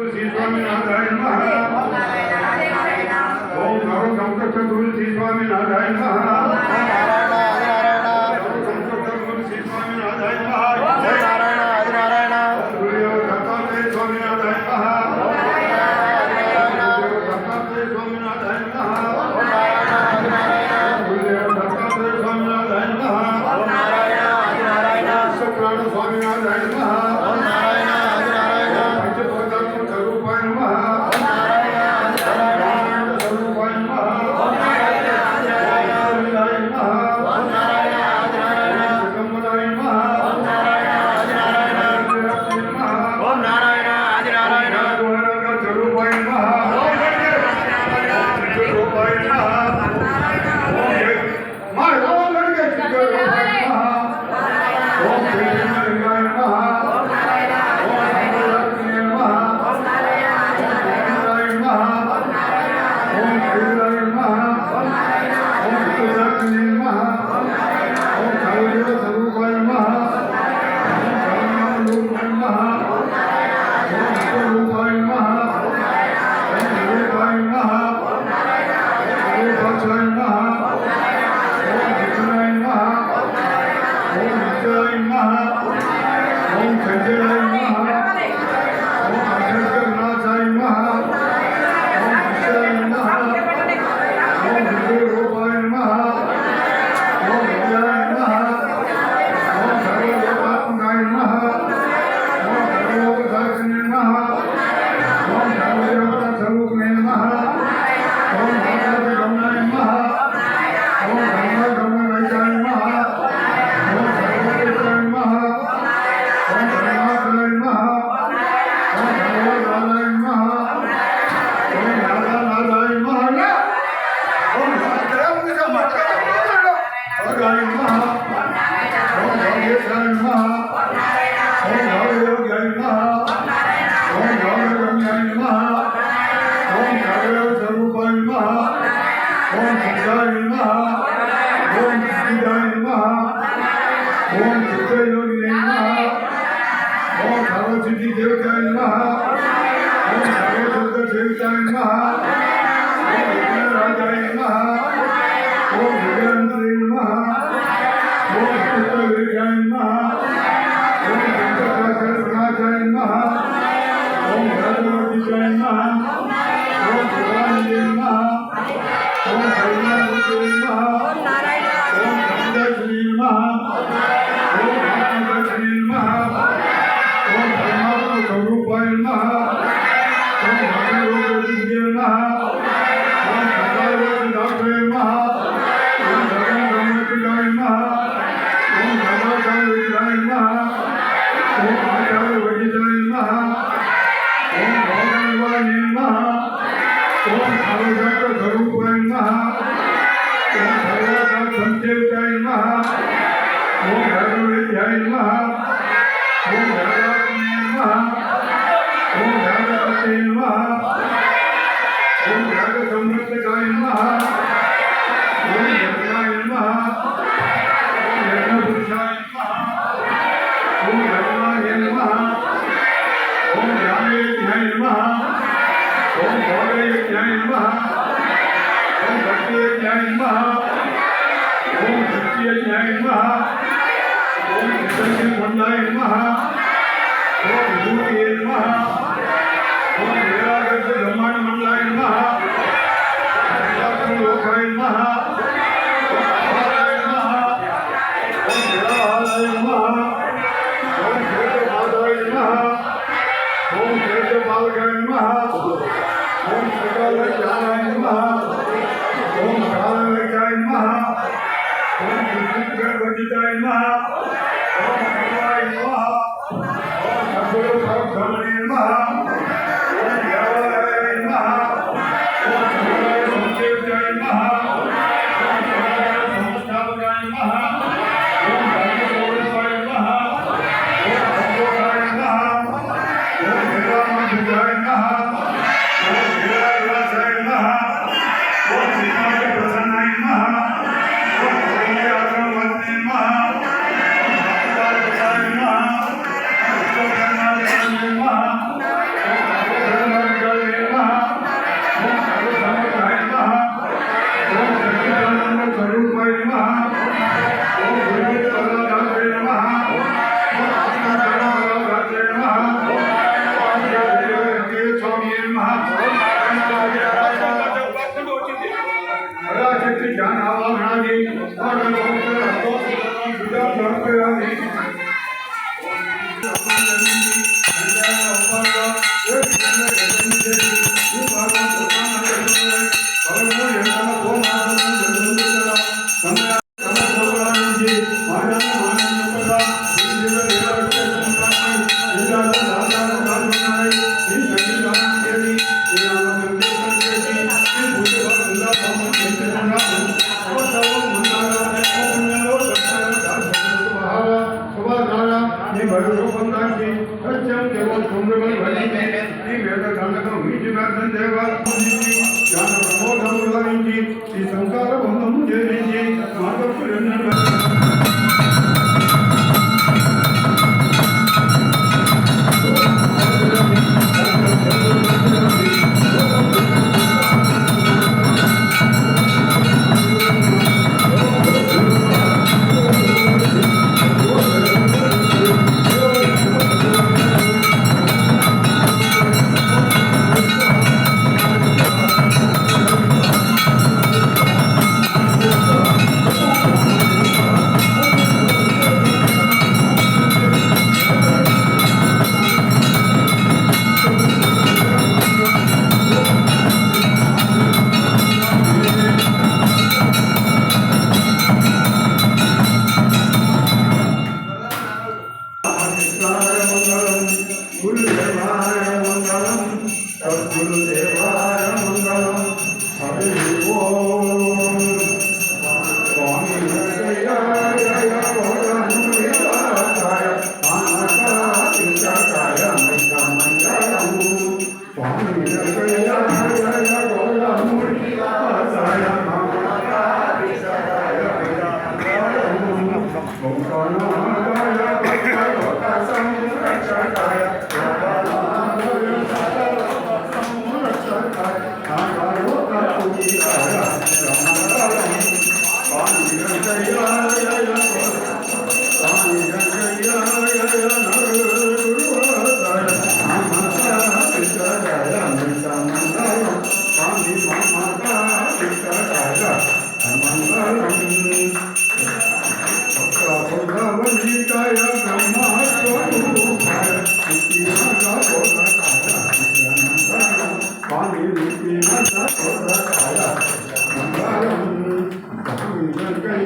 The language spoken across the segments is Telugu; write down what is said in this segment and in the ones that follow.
तुलसी स्वामी नारायण ओम नरो शंकर तुलसी स्वामी नारायण విష్ణువేశాయ నమః రాజాయ నమః ఓం విగ్రహాయ నమః ఓం విష్ణువేశాయ నమః ఓం రాజాయ నమః ఓం నారాయణ జ్ఞాని నమ. ఓం భోగే జ్ఞాని నమ. ఓం భక్తి జ్ఞాని నమ. ఓం భక్తి జ్ఞాని నమ. ఓం విశ్వ మండాయ నమ. ఓం భూతి నమ. सर्वग्रह नमः ओम सर्वग्रहाय नमः ओम सर्वग्रहाय नमः ओम विष्णुग्रहवंदिताय नमः ओम सर्वाय नमः ओम सर्वग्रहाय नमः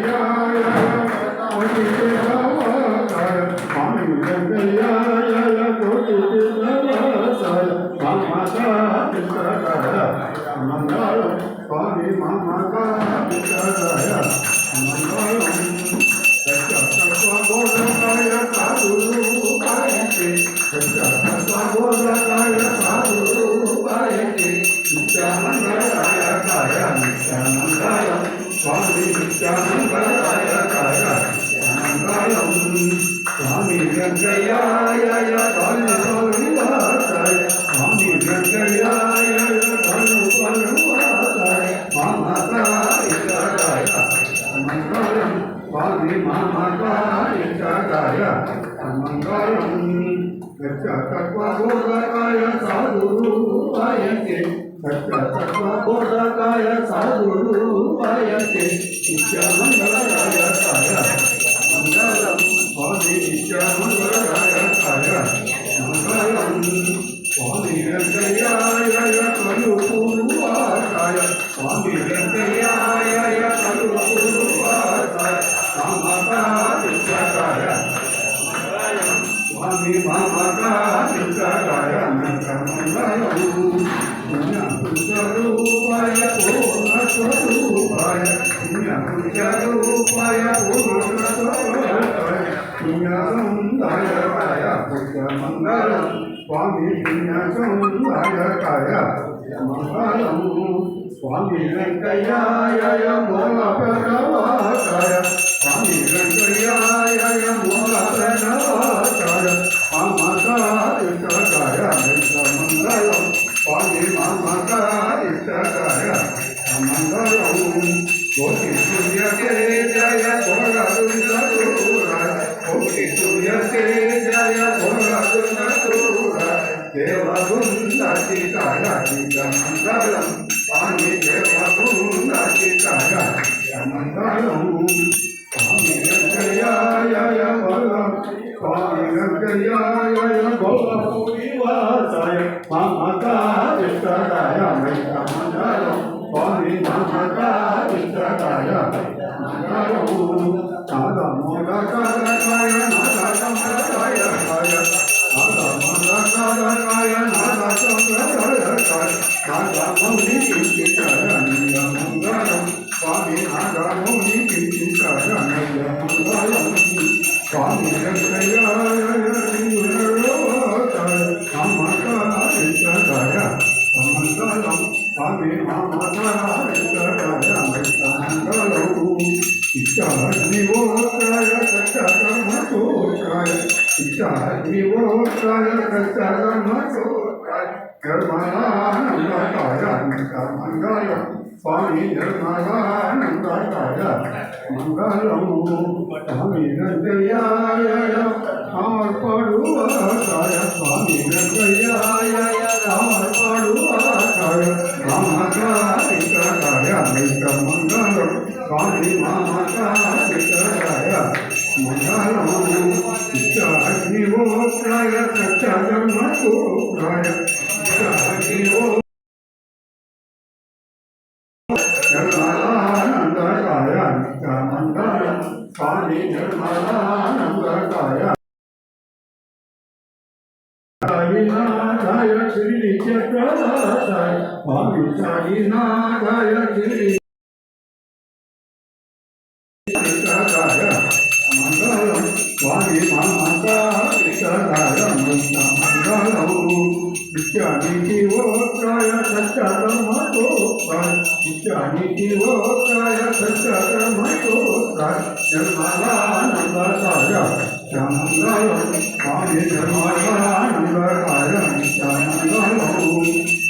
Hallelujah. సత్యతత్వబోధకాయ సాధురూపాయతే సత్యతత్వబోధకాయ సాధురూపాయతే నిత్యమంగళాయ కాయ మంగళం స్వామి నిత్యమంగళాయ కాయ మంగళం స్వామి వెంకయ్యాయ కలుపూర్వాసాయ స్వామి వెంకయ్యాయ కలుపూర్వాసాయ రామకాయ స్వామి మామకాయ స్వామి పుణ్యసుందరకాయ మంగళం స్వామి వెంకయ్యాయ మూల ప్రణవాకాయ స్వామి వెంకయ్యాయ మూల ప్రణవాకాయ पानी मामा का इसका काया समंदरों कोटि सूर्य के जय थोड़ा दुर्गा दूरा कोटि सूर्य के जय थोड़ा दुर्गा दूरा देवा गुंडा की काया समंदरम पानी देवा गुंडा की काया समंदरम स्वामी जय जय बलम भोगपूरिवासाय माता विष्टदाय मैतामण्डलं स्वामी माता विष्टदाय मैतामण्डलं 그런 말은 안 가요. சுவாமி அவர் பாடுவாராய சுவாமி கங்கையாய அவர் பாடுவாராய ராமகாரிகாய மிக மங்களம். சுவாமி மாமகாரிகாய மங்களம். அக்னிவோத்ராய சச்ச தர்ம கோத்ராய அக்னிவோ स्वामी निर्मलानन्दकाय। विनाथाय श्रीचक्रदासाय स्वामी स्वामीनाथाय श्री नित्यानिशिवोत्राय सच्चकर्मयोत्राय नित्यानिशिवोत्राय सच्चकर्मयोत्राय धर्मालानन्दसाय शानन्दाय स्वामि धर्मालानन्दकाय शानन्दाय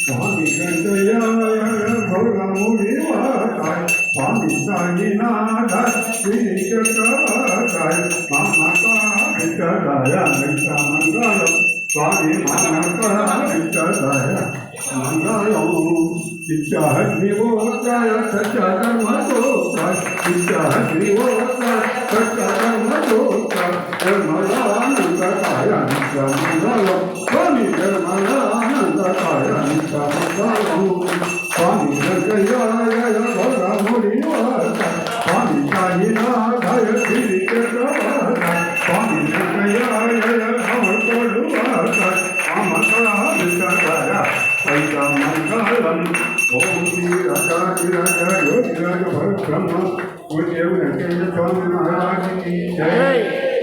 स्वामि गङ्गयाय गौरमुनिवासाय स्वामि सायिनाथाय श्रीकराय मामकाय कदाय शानन्दाय स्वामी मानकाय विद्याग्निवोत्ताय सच्चा कर्म दोस्ता विद्याग्निवोत्ताय सच्चा कर्म दोस्ता कर्मदानन्दकाय రాజాది రాజా యోగి రాజ పరబ్రహ్మ గురుదేవ వెంకయ్య స్వామి మహారాజ్కి జై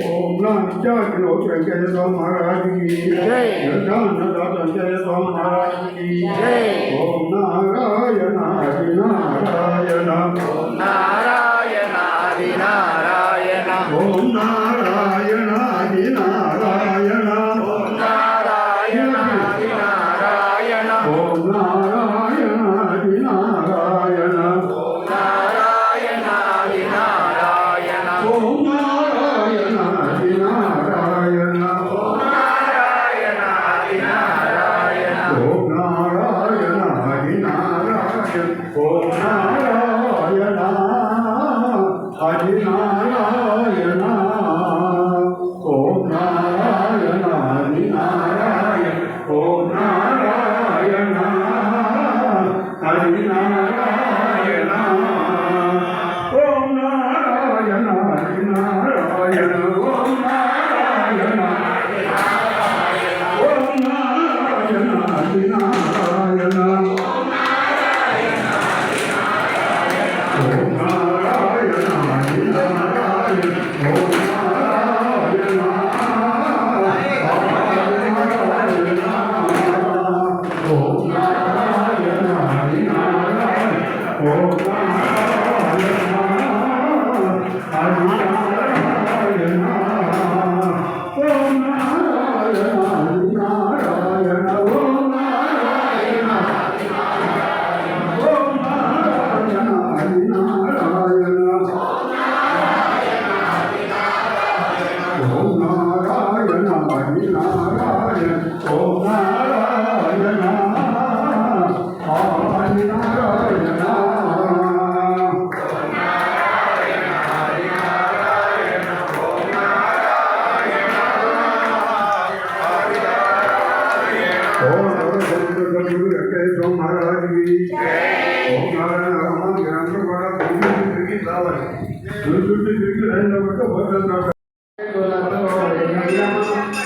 ఓం నిత్యాగ్ని వెంకయ్య స్వామి మహారాజ్కి జై. నిర్ధానదాత వెంకయ్య స్వామి మహారాజ్కి జై. ఓం నారాయణ హరి నారాయణ నారాయణ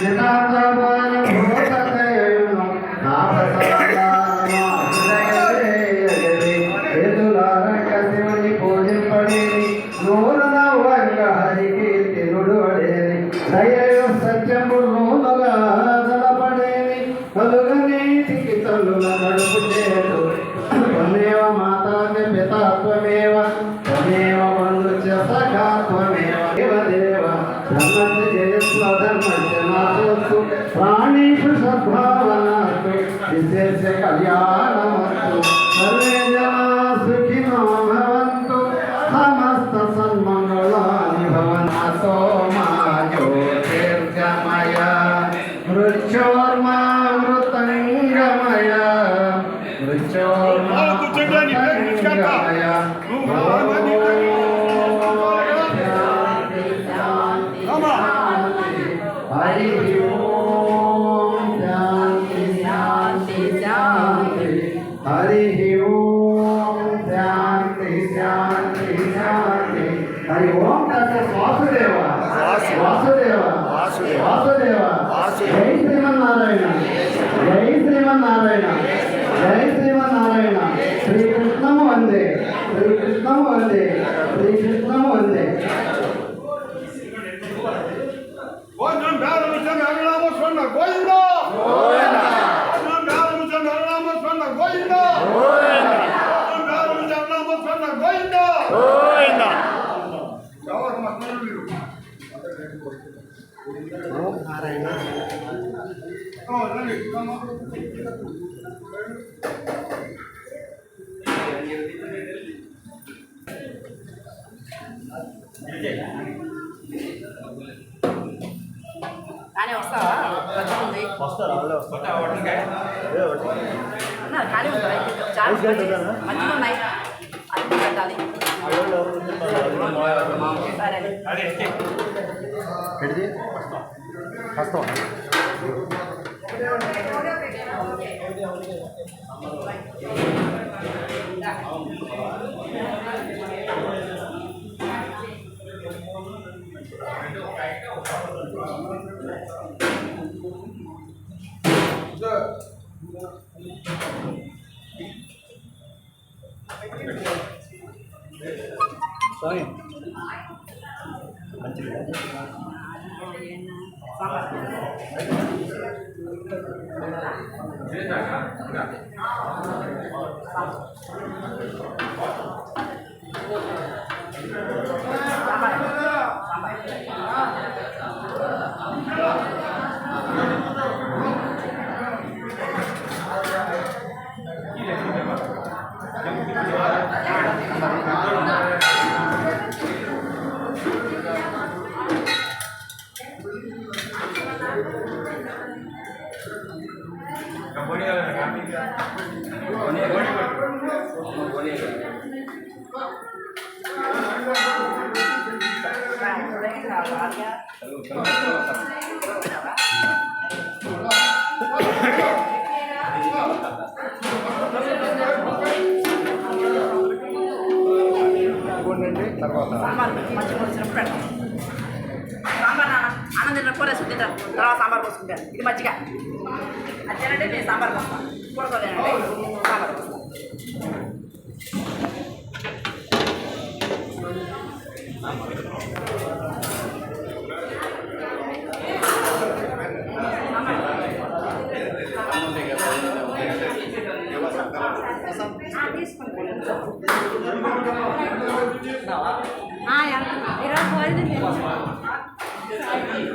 యథార్థ Esse é Zé Hari Om doctor Vasudeva. Vasudeva. Vasudeva. జై శ్రీమన్నారాయణ. జై శ్రీమన్నారాయణ. జై శ్రీమన్నారాయణ. శ్రీకృష్ణము వందే. శ్రీకృష్ణము వందే. శ్రీకృష్ణము వందే. కానీ వస్తావా? ఉన్నారు ఖాళీ ఉంటాయి చాలా. మంచి- మంచిగా ఉన్నాయి సరే. Thank you. 好好好 సాంబార్ మంచిగా వచ్చినప్పుడు పెడతాం సాంబార్ నాన్న అన్నం తిన్న కూర వేసుకుని తర్వాత సాంబార్ పోసుకుంటాను ఇది మజ్జిగ. అది తినండి నేను సాంబార్ పోస్తాను కూరతో సాంబార్ పోస్తాను ఈరోజు Camera.